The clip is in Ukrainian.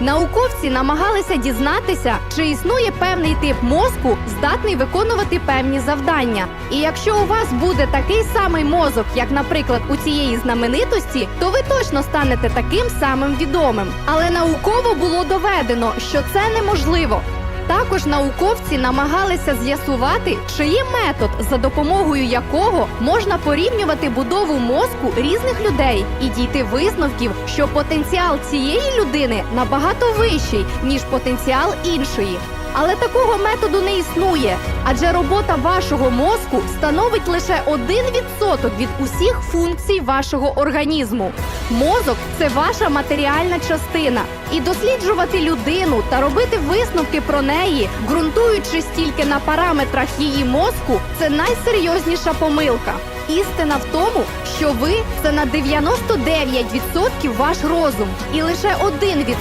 Науковці намагалися дізнатися, чи існує певний тип мозку, здатний виконувати певні завдання. І якщо у вас буде такий самий мозок, як, наприклад, у цієї знаменитості, то ви точно станете таким самим відомим. Але науково було доведено, що це неможливо. Також науковці намагалися з'ясувати, чи є метод, за допомогою якого можна порівнювати будову мозку різних людей і дійти висновків, що потенціал цієї людини набагато вищий, ніж потенціал іншої. Але такого методу не існує, адже робота вашого мозку становить лише 1% від усіх функцій вашого організму. Мозок це ваша матеріальна частина, і досліджувати людину та робити висновки про неї, ґрунтуючись тільки на параметрах її мозку, це найсерйозніша помилка. Істина в тому, що ви це на 99% ваш розум, і лише 1%